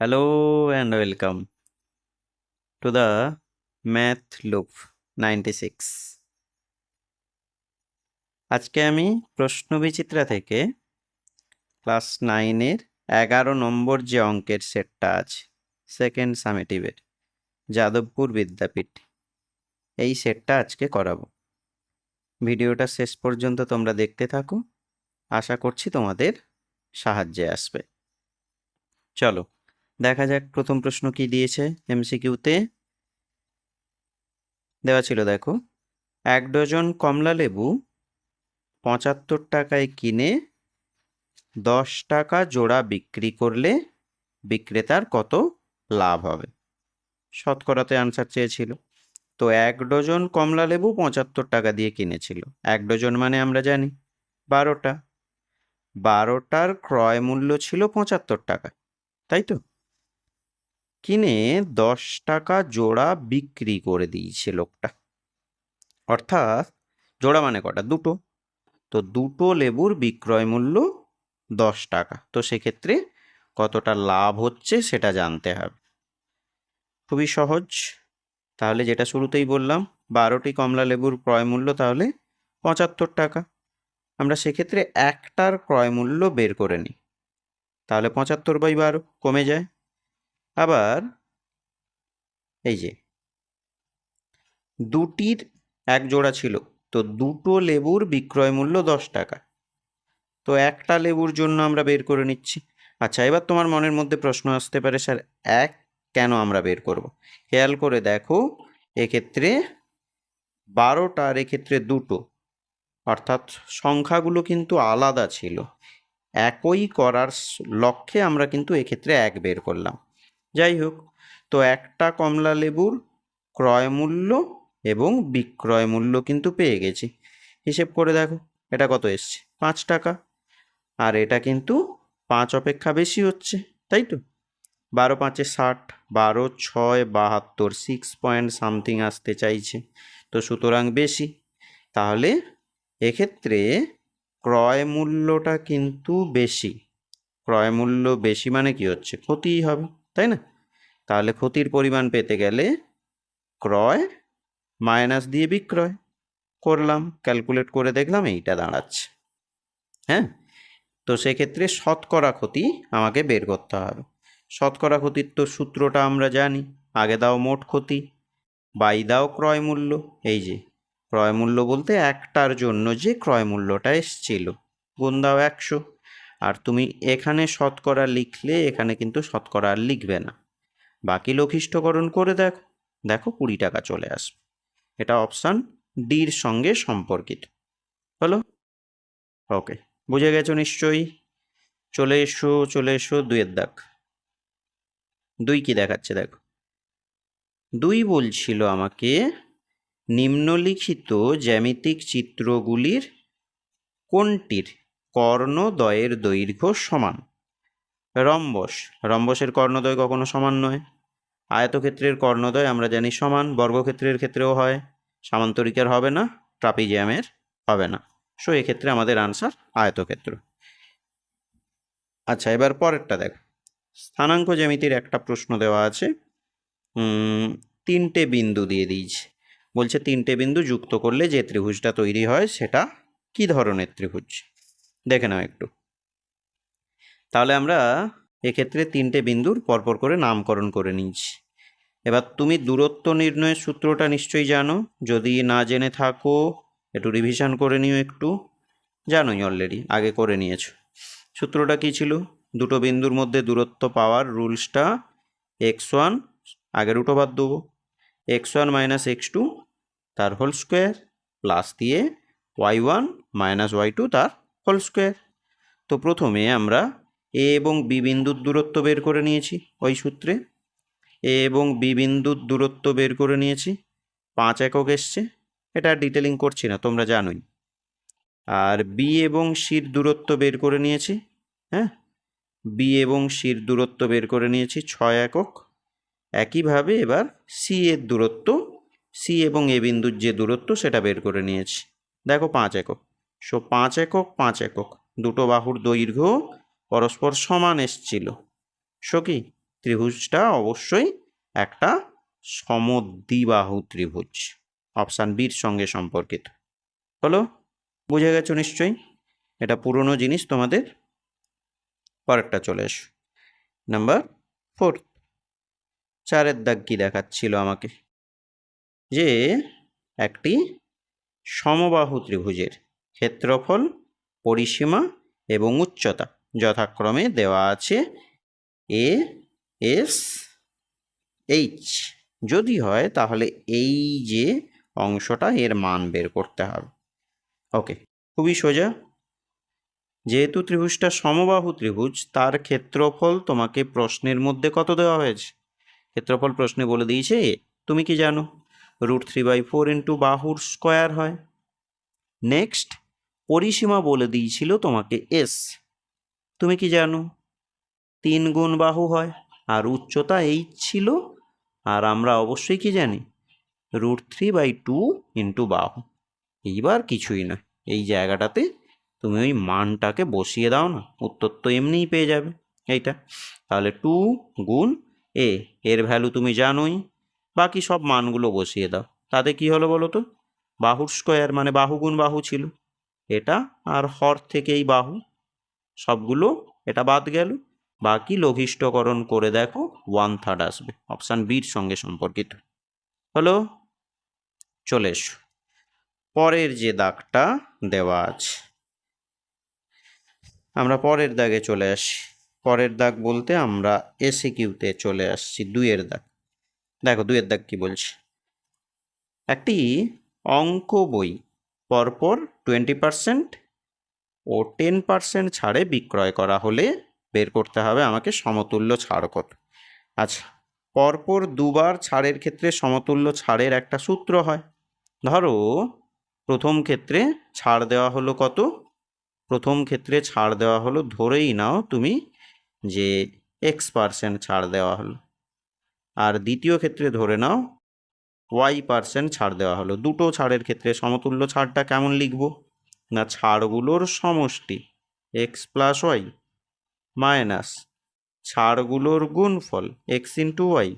Hello and welcome to the Math Loop 96 আজকে আমি প্রশ্নবিচিত্রা থেকে ক্লাস নাইনের এগারো নম্বর যে অঙ্কের সেটটা আছে সেকেন্ড সামেটিভের যাদবপুর বিদ্যাপীঠ, এই সেটটা আজকে করাবো। ভিডিওটা শেষ পর্যন্ত তোমরা দেখতে থাকো। আশা করছি তোমাদের সাহায্যে আসবে। চলো দেখা যাক প্রথম প্রশ্ন কি দিয়েছে এমসিকিউতে। দেওয়া ছিল, দেখো, এক ডজন কমলা লেবু পঁচাত্তর টাকায় কিনে দশ টাকা জোড়া বিক্রি করলে বিক্রেতার কত লাভ হবে? শতকরাতে আনসার চেয়েছিল। তো এক ডজন কমলা লেবু পঁচাত্তর টাকা দিয়ে কিনেছিল। এক ডজন মানে আমরা জানি বারোটা। বারোটার ক্রয় মূল্য ছিল পঁচাত্তর টাকা, তাই তো? কিনে দশ টাকা জোড়া বিক্রি করে দিয়েছে লোকটা। অর্থাৎ জোড়া মানে কটা? দুটো। তো দুটো লেবুর বিক্রয় মূল্য দশ টাকা। তো সেক্ষেত্রে কতটা লাভ হচ্ছে সেটা জানতে হবে। খুবই সহজ। তাহলে যেটা শুরুতেই বললাম, বারোটি কমলা লেবুর ক্রয় মূল্য তাহলে পঁচাত্তর টাকা। আমরা সেক্ষেত্রে একটার ক্রয় মূল্য বের করে নিই। তাহলে পঁচাত্তর বাই বারো কমে যায়। আবার এই যে, দুটির এক জোড়া ছিল, তো দুটো লেবুর বিক্রয় মূল্য দশ টাকা। তো একটা লেবুর জন্য আমরা বের করে নিচ্ছি। আচ্ছা এবার তোমার মনের মধ্যে প্রশ্ন আসতে পারে, স্যার, এক কেন আমরা বের করব? খেয়াল করে দেখো, এক্ষেত্রে বারোটা আর এক্ষেত্রে দুটো। অর্থাৎ সংখ্যাগুলো কিন্তু আলাদা ছিল। একই করার লক্ষ্যে আমরা কিন্তু এক্ষেত্রে এক বের করলাম। যাই হোক, তো একটা কমলা লেবুর ক্রয় মূল্য এবং বিক্রয় মূল্য কিন্তু পেয়ে গেছি। হিসেব করে দেখো, এটা কত এসছে? পাঁচ টাকা। আর এটা কিন্তু পাঁচ অপেক্ষা বেশি হচ্ছে, তাই তো? বারো পাঁচে ষাট, বারো ছয় বাহাত্তর সিক্স পয়েন্ট সামথিং আসতে চাইছে। তো সুতরাং বেশি। তাহলে এক্ষেত্রে ক্রয় মূল্যটা কিন্তু বেশি। ক্রয় মূল্য বেশি মানে কি হচ্ছে? ক্ষতিই হবে। তাই না? তাহলে ক্ষতির পরিমাণ পেতে গেলে ক্রয় মাইনাস দিয়ে বিক্রয় করলাম ক্যালকুলেট করে দেখলাম এইটা দাঁড়াচ্ছে। হ্যাঁ? তো সেক্ষেত্রে শতকরা ক্ষতি আমাকে বের করতে হবে। শতকরা ক্ষতির তো সূত্রটা আমরা জানি, আগে দাও মোট ক্ষতি, বাই দাও ক্রয় মূল্য। এই যে, ক্রয় মূল্য বলতে একটার জন্য যে ক্রয় মূল্যটা এসছিল, গুণ দাও একশো। তুমি এখানে শতকরা লিখলে এখানে কিন্তু শতকরা আর লিখবে না। বাকি লঘিষ্ঠকরণ করে দেখো। দেখো কুড়ি টাকা চলে আসবে। এটা অপশান ডির সঙ্গে সম্পর্কিত। হলো ওকে বুঝে গেছো নিশ্চয়ই? চলে এসো চলে এসো দুইয়ের দাগ। দুই কি দেখাচ্ছে দেখো। দুই বলছিল আমাকে, নিম্নলিখিত জ্যামিতিক চিত্রগুলির কোনটির? কর্ণদ্বয়ের দৈর্ঘ্য সমান। রম্বস, রম্বসের কর্ণদ্বয় কখনো সমান নয়। আয়তক্ষেত্রের কর্ণদ্বয় আমরা জানি সমান, বর্গক্ষেত্রের ক্ষেত্রেও হয়। সামান্তরিকের হবে না, ট্রাপিজিয়ামের হবে না। সো এক্ষেত্রে আমাদের আনসার আয়তক্ষেত্র। আচ্ছা এবার পরেরটা দেখ। স্থানাঙ্ক জ্যামিতির একটা প্রশ্ন দেওয়া আছে। তিনটে বিন্দু দিয়ে দিয়েছে। বলছে তিনটে বিন্দু যুক্ত করলে যে ত্রিভুজটা তৈরি হয় সেটা কি ধরনের ত্রিভুজ? দেখে নাও একটু। তাহলে আমরা এক্ষেত্রে তিনটে বিন্দুর পরপর করে নামকরণ করে নিয়েছি। এবার তুমি দূরত্ব নির্ণয়ের সূত্রটা নিশ্চয়ই জানো। যদি না জেনে থাকো, একটু রিভিশন করে নিও একটু। জানোই অলরেডি আগে করে নিয়েছো। সূত্রটা কী ছিল? দুটো বিন্দুর মধ্যে দূরত্ব পাওয়ার রুলসটা এক্স ওয়ান আগের উটো বাদ দেবো। X one minus x two তার হোল স্কোয়ার প্লাস দিয়ে y one minus y two তার হোল স্কোয়ার। তো প্রথমে আমরা এ এবং বি বিন্দুর দূরত্ব বের করে নিয়েছি, ওই সূত্রে। এ এবং বি বিন্দুর দূরত্ব বের করে নিয়েছি, পাঁচ একক এসছে। এটা ডিটেলিং করছি না, তোমরা জানোই। আর বি এবং সির দূরত্ব বের করে নিয়েছি হ্যাঁ? বি এবং সির দূরত্ব বের করে নিয়েছি, ছয় একক। একইভাবে এবার সি এর দূরত্ব, সি এবং এ বিন্দুর যে দূরত্ব, সেটা বের করে নিয়েছি। দেখো পাঁচ একক। সো পাঁচ একক পাঁচ একক। দুটো বাহুর দৈর্ঘ্য পরস্পর সমান এসছিল। সো কি? ত্রিভুজটা অবশ্যই একটা সমদ্বিবাহু ত্রিভুজ, অপশান বির সঙ্গে সম্পর্কিত। হলো? বুঝে গেছো নিশ্চয়ই? এটা পুরনো জিনিস, তোমাদের? পরেরটা চলে এসো। Number four. চারের দাগ কি দেখাচ্ছিল আমাকে? যে একটি সমবাহু ত্রিভুজের ক্ষেত্রফল, পরিসীমা এবং উচ্চতা। যথাক্রমে দেওয়া আছে এ এস এইচ যদি হয়, তাহলে এই যে অংশটা, এর মান বের করতে হবে। ওকে খুবই সোজা। যেহেতু ত্রিভুজটা সমবাহু ত্রিভুজ, তার ক্ষেত্রফল তোমাকে প্রশ্নের মধ্যে কত দেওয়া হয়েছে? ক্ষেত্রফল প্রশ্নে বলে দিয়েছে এ তুমি কি জানো? Root three by four into বাহুর স্কোয়ার হয়। নেক্সট পরিসীমা বলে দিয়েছিল তোমাকে এস। তুমি কি জানো? তিন গুণ বাহু হয়, আর উচ্চতা এইচ ছিল, আর আমরা অবশ্যই কি জানি? Root three by two into বাহু। এইবার কিছুই না এই জায়গাটাতে তুমি ওই মানটাকে বসিয়ে দাও না, উত্তর তো এমনিই পেয়ে যাবে, এইটা। তাহলে টু গুণ এ, এর ভ্যালু তুমি জানোই, বাকি সব মানগুলো বসিয়ে দাও। তাতে কি হলো বলো তো? বাহুর স্কোয়ার মানে বাহু গুণ বাহু ছিল। এটা আর হর থেকেই বাহু। সবগুলো এটা বাদ গেল। বাকি লঘিষ্ঠকরণ করে দেখো ওয়ান থার্ড আসবে। অপশান বির সঙ্গে সম্পর্কিত। হলো, চলে এসো। পরের যে দাগটা দেওয়া আছে, আমরা পরের দাগে চলে আসি। পরের দাগ বলতে আমরা এসে কিউতে চলে আসছি, দুইয়ের দাগ। দেখো, দুইয়ের দাগ কি বলছে? একটি অঙ্ক বই পরপর টোয়েন্টি পারসেন্ট ও টেন পারসেন্ট ছাড়ে বিক্রয় করা হলে বের করতে হবে আমাকে সমতুল্য ছাড় কত। আচ্ছা পরপর দুবার ছাড়ের ক্ষেত্রে সমতুল্য ছাড়ের একটা সূত্র হয়। ধরো, প্রথম ক্ষেত্রে ছাড় দেওয়া হলো কত? প্রথম ক্ষেত্রে ছাড় দেওয়া হলো, ধরেই নাও তুমি যে এক্স পার্সেন্ট ছাড় দেওয়া হলো। আর দ্বিতীয় ক্ষেত্রে ধরে নাও ওয়াই পার্সেন্ট ছাড় দেওয়া হলো। দুটো ছাড়ের ক্ষেত্রে সমতুল্য ছাড়টা কেমন লিখব? না, ছাড়গুলোর সমষ্টি এক্স প্লাস ওয়াই মাইনাস ছাড়গুলোর গুণফল x into y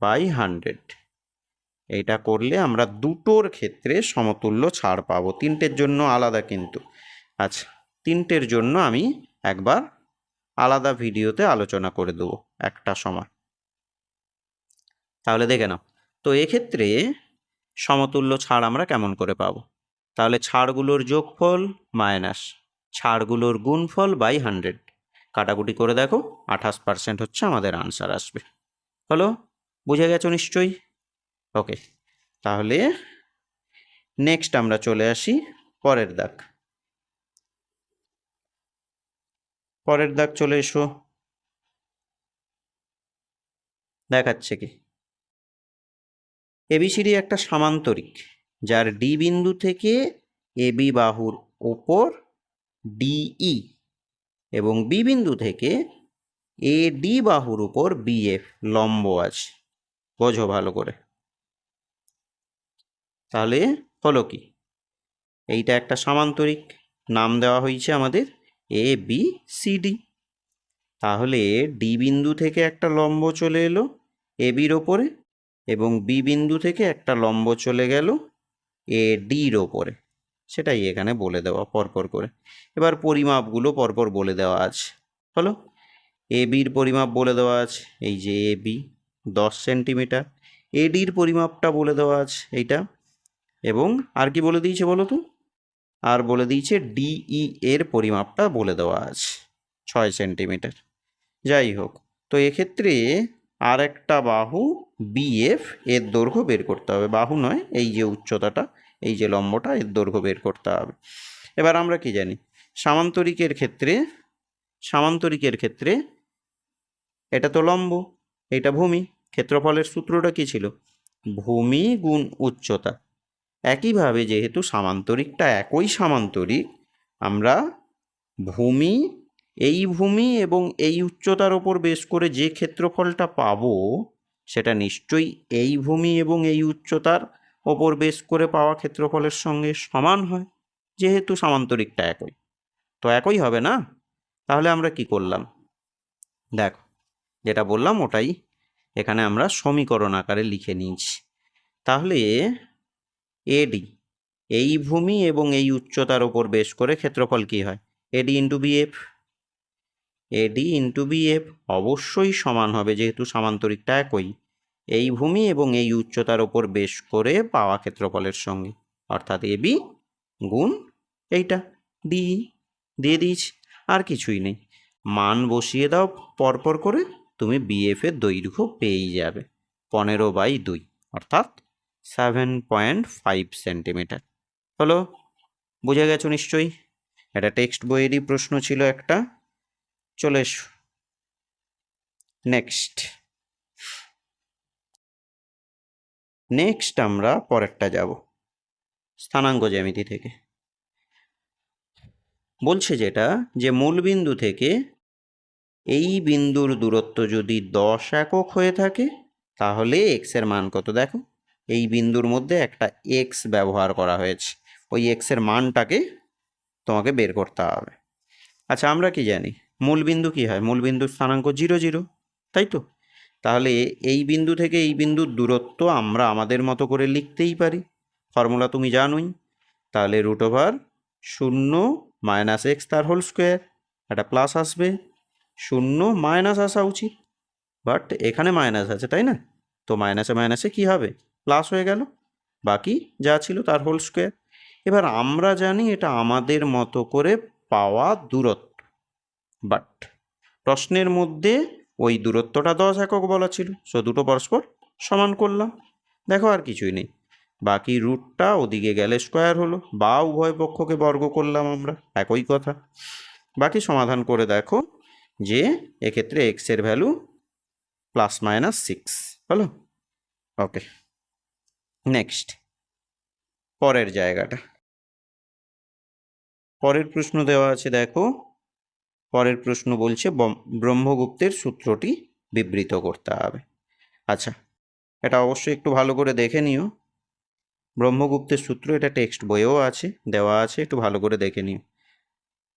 by hundred এইটা করলে আমরা দুটোর ক্ষেত্রে সমতুল্য ছাড় পাবো। তিনটের জন্য আলাদা কিন্তু। আচ্ছা তিনটের জন্য আমি একবার আলাদা ভিডিওতে আলোচনা করে দেবো, একটা সময়। তাহলে দেখে নাও। তো এক্ষেত্রে সমতুল্য ছাড় আমরা কেমন করে পাবো? তাহলে ছাড়গুলোর যোগফল মাইনাস ছাড়গুলোর গুণফল বাই হান্ড্রেড। কাটাকুটি করে দেখো, আঠাশ পার্সেন্ট হচ্ছে আমাদের আনসার আসবে। হলো? বুঝে গেছো নিশ্চয়ই? ওকে, তাহলে নেক্সট আমরা চলে আসি পরের দাগ। পরের দাগ চলে এসো। দেখাচ্ছে কি? এবিসিডি একটা সামান্তরিক, যার ডি বিন্দু থেকে এবি বাহুর ওপর ডিই এবং বি বিন্দু থেকে এ ডি বাহুর উপর বিএফ লম্ব আছে। বোঝো ভালো করে। তাহলে হলো কি? এইটা একটা সামান্তরিক, নাম দেওয়া হয়েছে আমাদের এ বি সি ডি। তাহলে ডি বিন্দু থেকে একটা লম্ব চলে এলো এ বির ওপরে এবং বি বিন্দু থেকে একটা লম্ব চলে গেল এ ডির ওপরে। সেটাই এখানে বলে দেওয়া পরপর করে। এবার পরিমাপগুলো পরপর বলে দেওয়া আছে। হলো এ বির পরিমাপ বলে দেওয়া আছে। এই যে এ বি দশ সেন্টিমিটার। এডির পরিমাপটা বলে দেওয়া আছে এইটা। এবং আর কি বলে দিয়েছে বলো তো? আর বলে দিয়েছে ডিই এর পরিমাপটা বলে দেওয়া আছে। ছয় সেন্টিমিটার। যাই হোক। তো এক্ষেত্রে আর একটা বাহু বিএফ এর দৈর্ঘ্য বের করতে হবে। বাহু নয়, এই যে উচ্চতাটা, এই যে লম্বটা, এর দৈর্ঘ্য বের করতে হবে। এবার আমরা কি জানি? সামান্তরিকের ক্ষেত্রে সামান্তরিকের ক্ষেত্রে এটা তো লম্ব, এটা ভূমি। ক্ষেত্রফলের সূত্রটা কি ছিল? ভূমি গুণ উচ্চতা। একইভাবে যেহেতু সামান্তরিকটা একই সামান্তরিক, আমরা ভূমি, এই ভূমি এবং এই উচ্চতার ওপর বেশ করে যে ক্ষেত্রফলটা পাবো সেটা নিশ্চয়ই এই ভূমি এবং এই উচ্চতার ওপর বেশ করে পাওয়া ক্ষেত্রফলের সঙ্গে সমান হয়, যেহেতু সামান্তরিকটা একই। তো একই হবে না? তাহলে আমরা কি করলাম? দেখো, যেটা বললাম ওটাই। এখানে আমরা সমীকরণ আকারে লিখে নিয়েছি। তাহলে এডি, এই ভূমি এবং এই উচ্চতার ওপর বেশ করে ক্ষেত্রফল কি হয়? AD into BF. AD into BF অবশ্যই সমান হবে যেহেতু সামান্তরিকটা একই। এই ভূমি এবং এই উচ্চতার ওপর বেশ করে পাওয়া ক্ষেত্রফলের সঙ্গে। অর্থাৎ এবি গুণ এইটা। ডি দিয়ে দিয়েছি। আর কিছুই নেই। মান বসিয়ে দাও পরপর করে, তুমি বিএফ এর দৈর্ঘ্য পেয়েই যাবে। পনেরো বাই দুই, অর্থাৎ সেভেন পয়েন্ট ফাইভ সেন্টিমিটার হলো, বুঝে গেছো নিশ্চয়ই? এটা টেক্সট বইয়েরই প্রশ্ন ছিল একটা। চলে এসো। নেক্সট নেক্সট আমরা পরেরটা যাব। স্থানাঙ্ক জ্যামিতি থেকে। বলছে যেটা, যে মূলবিন্দু থেকে এই বিন্দুর দূরত্ব যদি দশ একক হয়ে থাকে, তাহলে এক্সের মান কত? দেখো, এই বিন্দুর মধ্যে একটা এক্স ব্যবহার করা হয়েছে। ওই এক্সের মানটাকে তোমাকে বের করতে হবে। আচ্ছা আমরা কি জানি? মূলবিন্দু কি হয়? মূলবিন্দুর স্থানাঙ্ক জিরো জিরো, তাই তো? তাহলে এই বিন্দু থেকে এই বিন্দুর দূরত্ব আমরা আমাদের মতো করে লিখতেই পারি। ফর্মুলা তুমি জানোই। তাহলে রুট ওভার শূন্য মাইনাস এক্স তার হোল স্কোয়ার একটা প্লাস আসবে। শূন্য মাইনাস আসা উচিত। বাট এখানে মাইনাস আছে, তাই না? তো মাইনাসে মাইনাসে কি হবে? প্লাস হয়ে গেল। বাকি যা ছিল তার হোল স্কোয়ার এবার আমরা জানি এটা আমাদের মতো করে পাওয়া দূরত্ব। বাট প্রশ্নের মধ্যে ওই দূরত্বটা দশ একক বলা ছিল। সো দুটো পরস্পর সমান করলাম। দেখো আর কিছুই নেই। বাকি রুটটা ওদিকে গেলে স্কোয়ার হলো। বা উভয় পক্ষকে বর্গ করলাম আমরা। একই কথা। বাকি সমাধান করে দেখো যে এক্ষেত্রে এক্সের ভ্যালু প্লাস মাইনাস সিক্স হলো? ওকে নেক্সট পরের জায়গাটা। পরের প্রশ্ন দেওয়া আছে, দেখো। পরের প্রশ্ন বলছে ব্রহ্মগুপ্তের সূত্রটি বিবৃত করতে হবে। আচ্ছা এটা অবশ্যই একটু ভালো করে দেখে নিও। ব্রহ্মগুপ্তের সূত্র, এটা টেক্সট বইয়েও আছে, দেওয়া আছে, একটু ভালো করে দেখে নিও।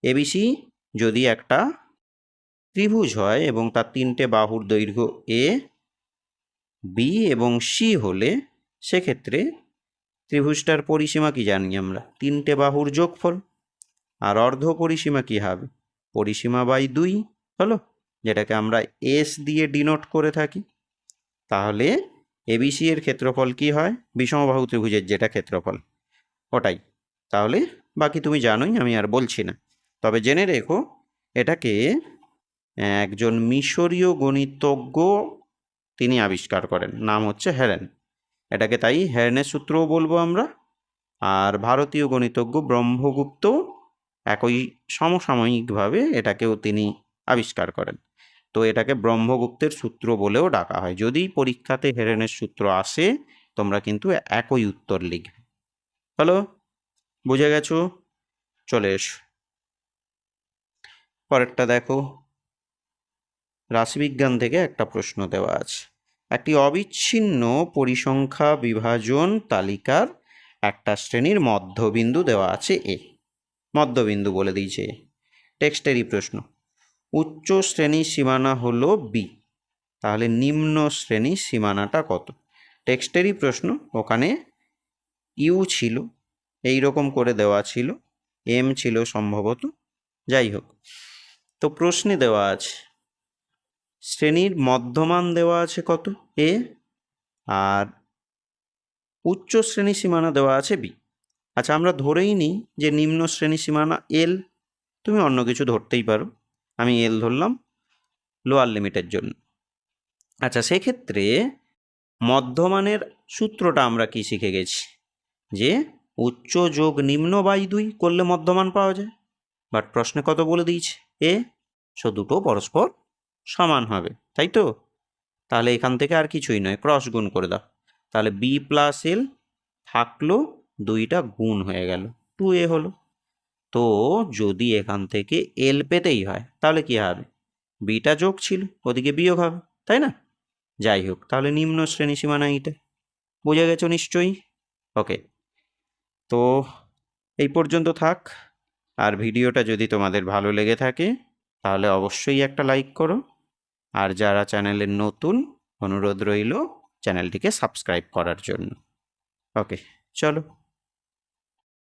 এবিসি যদি একটা ত্রিভুজ হয় এবং তার তিনটে বাহুর দৈর্ঘ্য এ, বি এবং সি হলে সেক্ষেত্রে ত্রিভুজটার পরিসীমা কি জানি আমরা? তিনটে বাহুর যোগফল, আর অর্ধ পরিসীমা কি হবে? পরিসীমা বাই দুই হলো, যেটাকে আমরা এস দিয়ে ডিনোট করে থাকি। তাহলে এবিসি এর ক্ষেত্রফল কি হয়? বিষমবাহু ত্রিভুজের যেটা ক্ষেত্রফল। ওটাই। তাহলে বাকি তুমি জানোই, আমি আর বলছি না। তবে জেনে রেখো, এটাকে একজন মিশরীয় গণিতজ্ঞ তিনি আবিষ্কার করেন। নাম হচ্ছে হেরেন এটাকে তাই হেরেনের সূত্রও বলব আমরা। আর ভারতীয় গণিতজ্ঞ ব্রহ্মগুপ্ত একই সমসাময়িকভাবে এটাকেও তিনি আবিষ্কার করেন। তো এটাকে ব্রহ্মগুপ্তের সূত্র বলেও ডাকা হয়। যদি পরীক্ষাতে হেরেনের সূত্র আসে, তোমরা কিন্তু একই উত্তর লিখবে। হ্যালো বুঝে গেছো? চলে এসো। পরেরটা দেখো। রাশিবিজ্ঞান থেকে একটা প্রশ্ন দেওয়া আছে। একটি অবিচ্ছিন্ন পরিসংখ্যা বিভাজন তালিকার একটা শ্রেণির মধ্যবিন্দু দেওয়া আছে এ। মধ্যবিন্দু বলে দিয়েছে। টেক্সটেরই প্রশ্ন। উচ্চ শ্রেণি সীমানা হলো বি তাহলে নিম্ন শ্রেণি সীমানাটা কত? টেক্সটেরই প্রশ্ন। ওখানে ইউ ছিল এই রকম করে দেওয়া ছিল এম ছিল সম্ভবত। যাই হোক, তো প্রশ্নে দেওয়া আছে, শ্রেণির মধ্যমান দেওয়া আছে কত? এ আর উচ্চ শ্রেণি সীমানা দেওয়া আছে বি আচ্ছা আমরা ধরেই নিই যে নিম্ন শ্রেণি সীমানা এল তুমি অন্য কিছু ধরতেই পারো। আমি এল ধরলাম লোয়ার লিমিটের জন্য। আচ্ছা সেক্ষেত্রে মধ্যমানের সূত্রটা আমরা কি শিখে গেছি? যে উচ্চ যোগ নিম্ন বাই দুই করলে মধ্যমান পাওয়া যায়। বাট প্রশ্নে কত বলে দিয়েছে? এ সো দুটো পরস্পর সমান হবে, তাই তো? তাহলে এখান থেকে আর কিছুই নয় ক্রস গুণ করে দাও। তাহলে বি প্লাস এল থাকল দুইটা গুণ হয়ে গেল। টু এ হলো। তো যদি এখান থেকে এল পেতেই হয়, তাহলে কি হবে? বিটা যোগ ছিল, ওদিকে বিয়োগ হবে, তাই না? যাই হোক, তাহলে নিম্ন শ্রেণি সীমানা এইটা। বোঝা গেছো নিশ্চয়ই? ওকে তো এই পর্যন্ত থাক। আর ভিডিওটা যদি তোমাদের ভালো লেগে থাকে, তাহলে অবশ্যই একটা লাইক করো। আর যারা চ্যানেলের নতুন, অনুরোধ রইল চ্যানেলটিকে সাবস্ক্রাইব করার জন্য। ওকে চলো।